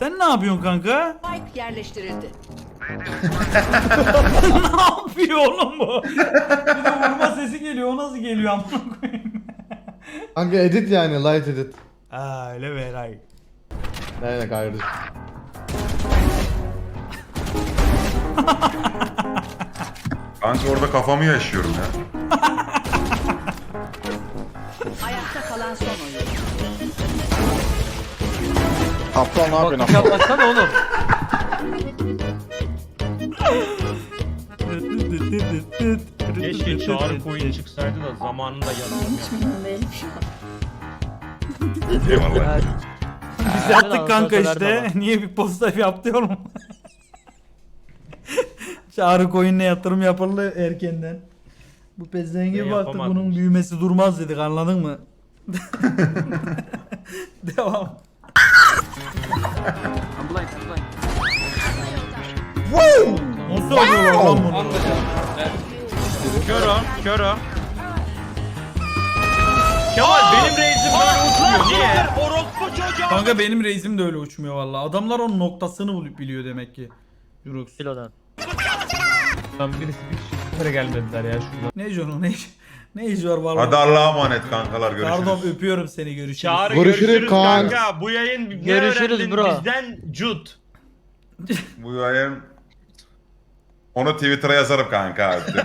Sen ne yapıyorsun kanka? Spike yerleştirildi. ne yapıyor oğlum bu? Bir de vurma sesi geliyor. O nasıl geliyor amına koyayım? Kanka edit yani light edit. Aa öyle mi Eray? Ne ne kardeşim. Kanka orada kafamı yaşıyorum ya. Ayakta kalan son oyun. Aptal ne yapıyorsun? Ya baksana oğlum. Keşke çağrı koyun çıksaydı da zamanında yanılmam. Eyvallah. Biz yaptık kanka işte. Niye bir posta yaptıyorum? Çağrı coin'le yatırım yapıldı erkenden. Bu baktık yapamadım bunun büyümesi durmaz dedik anladın mı? Devam. Nasıl oluyor lan bunu? Kör o, kör o. Kemal benim reisim böyle uçmuyor. Niye? Orospu çocuğu. Kanka benim reisim de öyle uçmuyor valla. Adamlar onun noktasını bulup biliyor demek ki. Jurox. Kilodan. Lan birisi bir kere gelmediler ya şurada. Ne Jono ne ne iş var valla. Hadi Allah'a emanet kankalar görüşürüz. Pardon öpüyorum seni görüşürüz. Çağrı Görüşürüz görüşürüz, Kaan. kanka. Bu yayın ne Görüşürüz öğrendin bro. bizden cut. Bu yayın... Onu Twitter'a yazarım kanka. öptüm.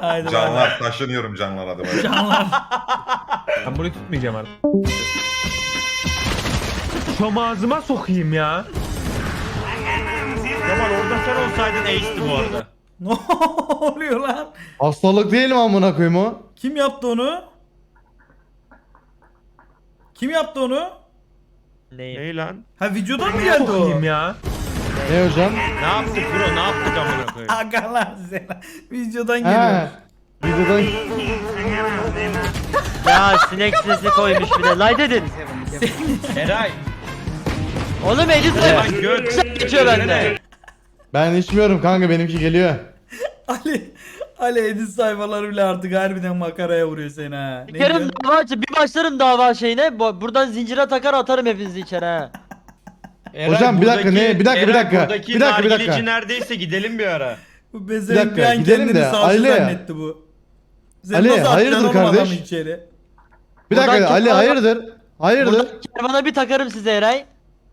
Haydi bay bay. canlar taşınıyorum canlar adıma. Ben burayı tutmayacağım artık. Şom ağzıma sokayım ya. Kemal orada sen olsaydın ace'ti bu arada. Ne oluyor lan? Hastalık değil mi amına koyayım o? Kim yaptı onu? Kim yaptı onu? Neyi? Ney lan? Ha videodan mı geldi o? Sokayım ya. Ne hocam? Ne yaptık bro ne yaptık amına koyayım. Aga lan sen. Videodan He. geliyor. Videodan Ya sinek sesi koymuş bir de. Light edin. Eray. Oğlum Edis Lan göt. geçiyor bende. Ben içmiyorum kanka benimki geliyor. Ali Ali edit sayfaları bile artık harbiden makaraya vuruyor seni ha. Ne diyorsun? dava açıp bir başlarım dava şeyine. bu- Buradan zincire takar atarım hepinizi içeri ha. Eray, Hocam, bir dakika, buradaki- ne? Bir dakika, bir Eray, dakika. Buradaki Bir dakika, bir dakika. nargileci neredeyse gidelim bir ara. Bu bezemek Bir bir, dakika, an gidelim kendini de, savcı Ali. zannetti bu. Sen Ali, nasıl hayırdır oğlum kardeş? adamı içeri? Bir Buradan dakika Ali kim- hayırdır? Hayırdır? Buradan kervana bir takarım size Eray.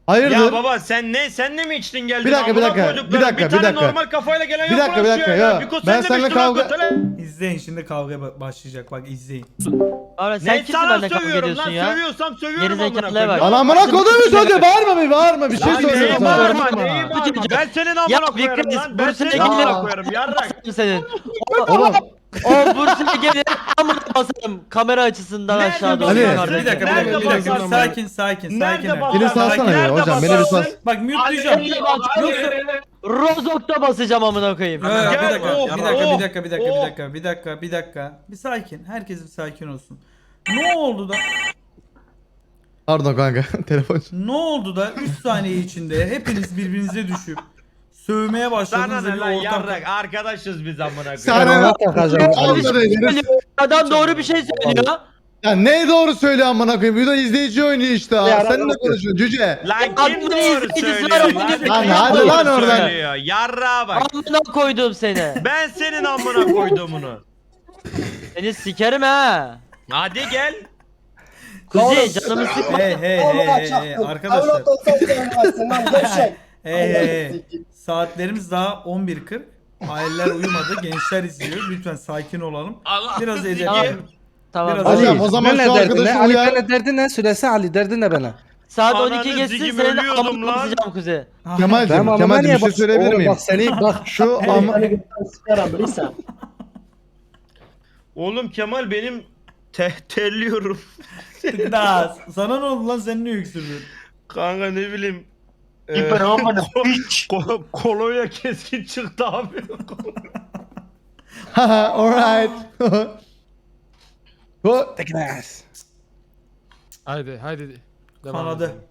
Hayırdır? Ya baba sen ne sen ne mi içtin geldin? Bir dakika, bir dakika, bir dakika, bir bir dakika. normal kafayla gelen Bir yok dakika, bir dakika, ya. Biko, Ben seninle kavga-? İzleyin şimdi kavga ba- başlayacak bak izleyin. Abi sen Ne kimsin sana benimle kavga ediyorsun lan ya? sövüyorsam sövüyorum Geri amına bak. Lan amına koydum mu çocuğu bağırma bir bağırma bir şey söylüyorum bağırma neye bağırma ben senin amına Ya, koyarım lan ben senin amına koyarım yarrak. senin. Oğlum O Bursa'ya gelir amına basarım kamera açısından Nerede aşağı doğru. Ali. yukarı. Bir dakika bir dakika bir dakika basarsın? sakin sakin sakin. Nerede basarsın? Beni salsana ya hocam beni bir sal. basarsın? Bak mute'layacağım. Yoksa Rozok'ta basacağım amına koyayım. Yo, bir Gel, dakika, oh, bir dakika, oh, bir dakika, bir dakika, bir oh. dakika, bir dakika, bir dakika. Bir sakin. Herkes bir sakin olsun. Ne oldu da? Pardon kanka telefon. Ne oldu da 3 saniye içinde hepiniz birbirinize düşüp sövmeye Sana başladınız ve ne bir lan ortam. yarrak arkadaşız biz amına koyayım. Sana Adam doğru bir şey söylüyor. Ya ne doğru söylüyor amına koyayım. Bir de izleyici oynuyor işte. ha. Sen ne konuşuyorsun cüce? Lan kim doğru izleyicisi var, söylüyor adamın lan? Lan hadi doğru lan oradan. söylüyor? Yarrağa bak. Amına koydum seni. Ben senin amına koyduğumunu. Seni sikerim ha. Hadi gel. Kuzi canımı sıkma. Hey hey hey hey hey arkadaşlar. Hey hey hey. Saatlerimiz daha 11.40. Aileler uyumadı, gençler izliyor. Lütfen sakin olalım. Biraz edep. Tamam. Tamam. Biraz- Ali, o zaman ne şu derdin ne? arkadaşı Ali uyar. Bey'le derdin ne? Söylesene Ali derdin ne bana? Saat Ananı 12 geçsin zigim senin ölüyordum amına lan. basacağım Kuzi. Kemal'cim, Tamam ama Kemal'cim niye bir şey bak- söyleyebilir Oğlum miyim? Bak seni bak Şu ama Oğlum Kemal benim te terliyorum. Tıknaz. Sana ne oldu lan sen niye öksürdün? Kanka ne bileyim. Eee ko- kolonya keskin çıktı abi. haha alright. Bu Teknes. Haydi haydi. Devam Kanadı. edelim.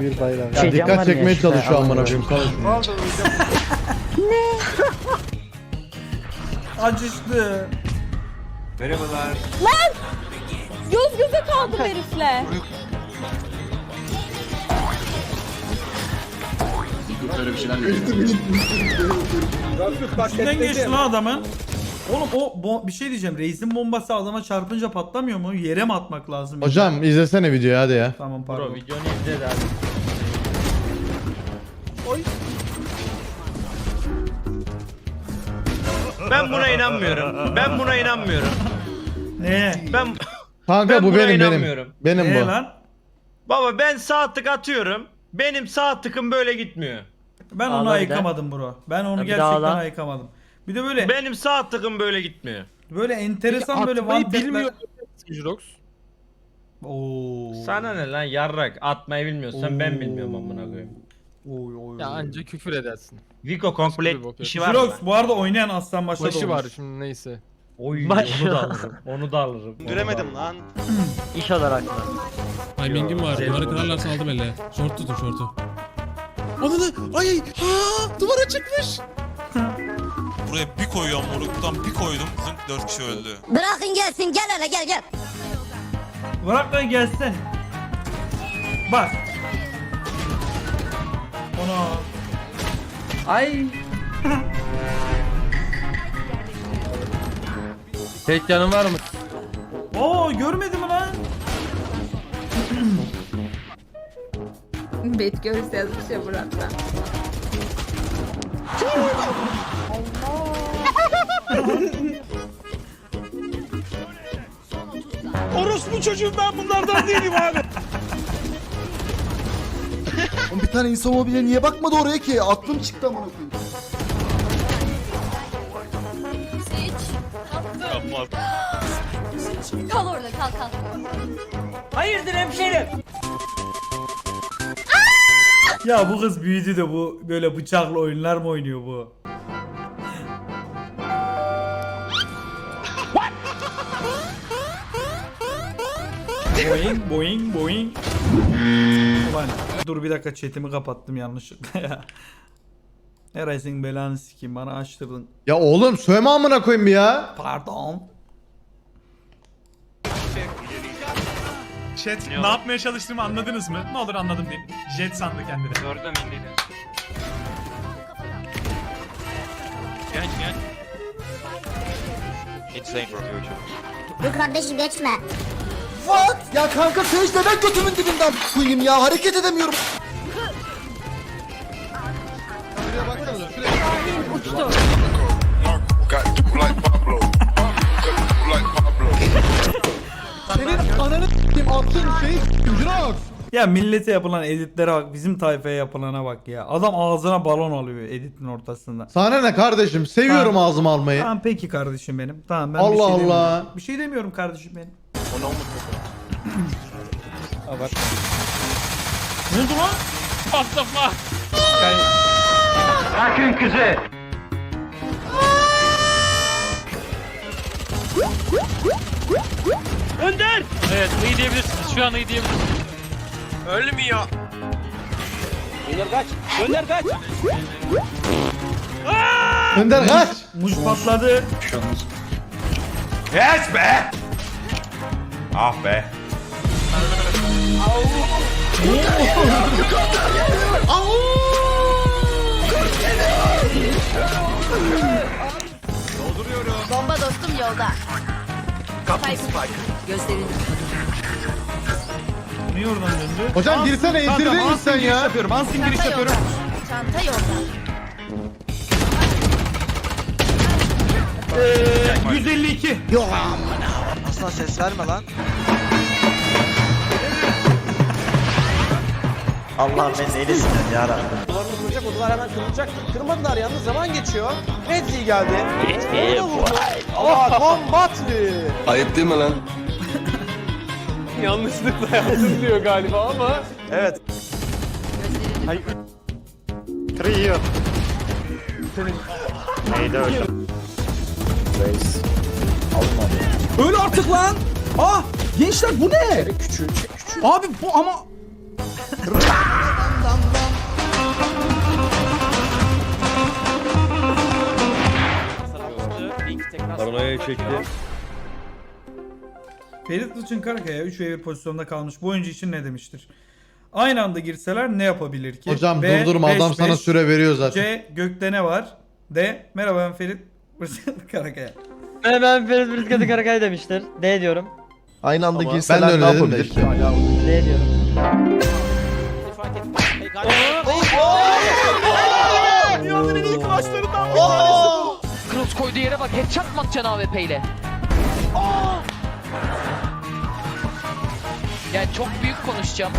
Bir bayram. ya dikkat çekmeye çalışıyor amına koyayım. Salın şunu. Acıştı. Göz göze kaldım herifle. Üstünden geçti lan adamın. Oğlum o bo- bir şey diyeceğim. Reisin bombası adama çarpınca patlamıyor mu? Yere mi atmak lazım? Hocam izlesene videoyu hadi ya. Tamam Bro pardon. videonu izle de hadi. Ben buna inanmıyorum. Ben buna inanmıyorum. Ne? Ben Kanka Ben bu buna benim benim. inanmıyorum. Benim Ne bu. lan? baba ben sağ tık atıyorum. Benim sağ tıkım böyle gitmiyor. Ben onu Ağla bir de. ayıkamadım bro. Ben onu Ha, bir gerçekten ağla. ayıkamadım. Bir de böyle Benim sağ tıkım böyle gitmiyor. böyle enteresan böyle Atmayı one bilmiyor. Jirox. Oo. Sana ne lan yarrak atmayı bilmiyorsan ben bilmiyorum amına koyayım. Oy oy. Ya anca küfür edersin. Vico complete yok. işi var mı? bu arada oynayan aslan başa Başı da var şimdi neyse. Oy Baş- onu da alırım. Onu da alırım. Göremedim lan. İş olarak mı? Timing'im var. Duvarı kırarlarsa aldım elle. Short tutun short'u. Ananı! Ay! Ha! Duvara çıkmış! Buraya bir koyuyorum moruktan bir koydum. Zınk dört kişi öldü. Bırakın gelsin gel hele gel gel. Bırak gelsin. Bak. Ona. Ay. Tek yanın var mı? Oo görmedi mi lan? Bet görürse yazmış ya Murat'tan. Orospu çocuğum ben bunlardan değilim abi. Bir tane insan mobile niye bakmadı oraya ki? Aklım çıktı amına koyayım. Kal orada kal kal. Hayırdır hemşerim? Ya bu kız büyüdü de bu böyle bıçaklı oyunlar mı oynuyor bu? boing boing boing. Ulan dur bir dakika chatimi kapattım yanlışlıkla ya. Eray senin belanı sikeyim bana açtırdın. Ya oğlum söyleme amına koyayım bir ya. Pardon. Jet ne yapmaya çalıştığımı anladınız mı? Ne olur anladım deyin. Jet sandı kendini. Gördüm indiydi. Genç genç. Hiç sayın bırakıyor Dur kardeşim geçme. What? Ya kanka Sage neden götümün dibinden koyayım ya? Hareket edemiyorum. Senin ananı s**eyim attığın şey Jirox. Ya millete yapılan editlere bak bizim tayfaya yapılana bak ya. Adam ağzına balon alıyor editin ortasında. Sana ne kardeşim? Seviyorum Tamam. ağzıma almayı. Tamam peki kardeşim benim. Tamam ben bir Allah şey Allah. demiyorum. Bir şey demiyorum kardeşim benim. Ne oldu lan? What the fuck? Önder! Evet iyi diyebilirsiniz. Şu an iyi diyebilirsiniz. Ölmüyor. Önder kaç. Muş patladı. Yes be! Ah be. Bomba dostum yolda. Gözlerini Niye oradan döndü? Hocam girsene indirdin mi sen ya? yapıyorum. Ansın giriş yapıyorum. Çanta yolda. Ee, 152. Asla ses verme lan. Allah beni eylesin ya Rabbi. Duvarını kıracak o duvar hemen kırılacak. Kırmadılar yalnız zaman geçiyor. Redzi geldi. Redzi vurdu. Aa kombatli. Ayıp değil mi lan? Yanlışlıkla yaptım diyor galiba ama. Evet. Öl artık lan. Ah gençler bu ne? Abi bu ama Paranoya çekti. Ferit Ilçın Karakaya 3 ve 1 pozisyonda kalmış bu oyuncu için ne demiştir? Aynı anda girseler ne yapabilir ki? Hocam B, durdurma adam 5-5, sana süre veriyor zaten. C. Gökte ne var? D. Merhaba ben Ferit Ilçın Karakaya. Ben, ben Ferit Rızkatı Karakay demiştir. D diyorum. Aynı anda de girseler ne yapabilir? D diyorum. Koyduğu yere bak. Headshot mı atacaksın AWP ile? Yani çok büyük konuşacağım.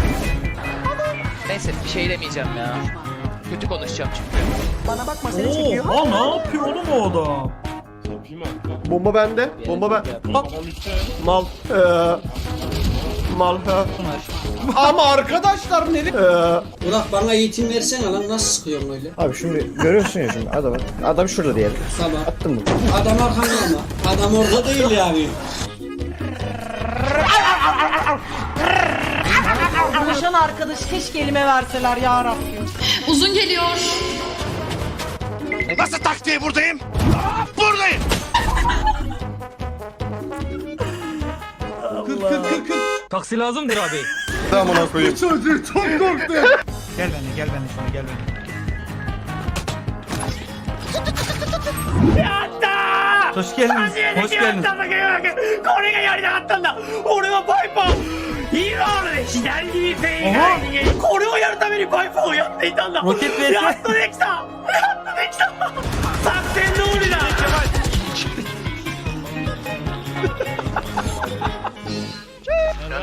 Neyse bir şey demeyeceğim ya. Kötü konuşacağım çünkü. Oha ne yapıyor oğlum o adam? Bomba bende. Bomba ben. Mal. Ee, mal. ha. Ama arkadaşlar ne? Ee, Burak bana eğitim versene lan nasıl sıkıyorsun öyle? Abi şimdi görüyorsun ya şimdi adam. Adam şurada diyelim. Tamam. Attın mı? Adam arkanda ama. Adam orada değil yani. Konuşan arkadaş keşke elime verseler ya Rabbim. Uzun geliyor. Nasıl taktiği buradayım? Buradayım. Kır kır kır kır. Taksi lazımdır abi. Amına koyayım. Çocuk çok korktu. Gel beni gel beni şimdi gel beni. Hoş geldiniz. Hoş geldiniz. これがやりたかったんだ俺はパイパー今ので左に全員が逃げこれをやるためにパイパーをやっていたんだロケットややっとできたやっとできた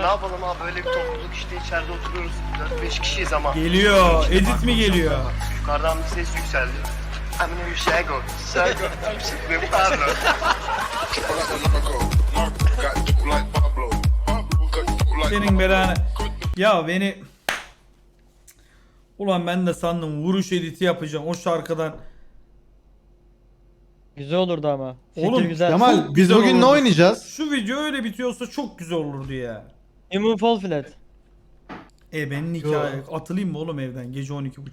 ne yapalım abi böyle bir topluluk işte içeride oturuyoruz. 4-5 kişiyiz ama Geliyor. Edit mi geliyor? yukarıdan bir ses yükseldi. Amine bir şey go. Sen go. Pardon. Senin belanı. Ya beni... Ulan ben de sandım vuruş editi yapacağım o şarkıdan. Güzel olurdu ama. Oğlum, güzel. Kemal biz güzel bugün ne oynayacağız? Şu video öyle bitiyorsa çok güzel olurdu ya. Human Fall Flat. E benim hikaye atılayım mı oğlum evden gece 12.30.